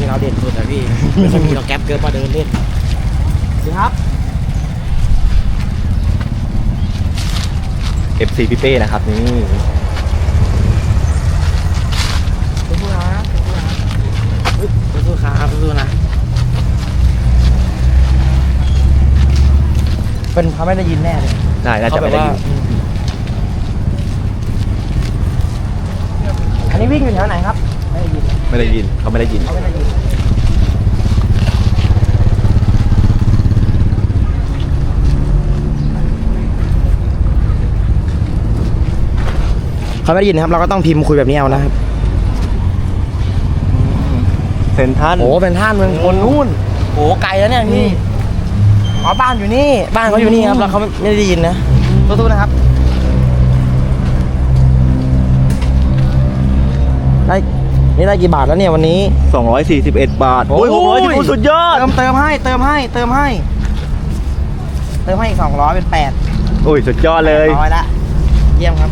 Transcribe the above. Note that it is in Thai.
นี่เราเด่นสุดอะพี่ไม่ค่อยมีเราแก๊ปเกินมาเดินเล่นสิครับ FC พี่เป้นะครับนี่สู้ๆนะสู้ๆนะสู้ๆครับสู้ๆนะเป็นเขาไม่ได้ยินแน่เลยได้น่าจะไม่ได้ยินอันนี้วิ่งอยู่แถวไหนครับ ไม่ได้ยินไม่ได้ยินเขาไม่ได้ยิน เขาไม่ได้ยินเขาไม่ได้ยินนะครับ เราก็ต้องพิมพ์คุยแบบนี้เอานะครับเซนทันโอ้เป็นท่านเมืองพลนู่นโอ้ไกลแล้วเนี่ยพี่อ๋อบ้านอยู่นี่ บ้านเขาอยู่นี่ครับแล้วเขาไม่ไม่ได้ยินนะสู้ๆนะครับได้ นี่ได้กี่บาทแล้วเนี่ยวันนี้ 241 บาท โอ้ยโอ้ย600สุดยอด เติมเติมให้เติมให้เติมให้ เติมให้อีกสองร้อยเป็นแปดโอ้ย สุดยอดเลย ร้อยละ เยี่ยมครับ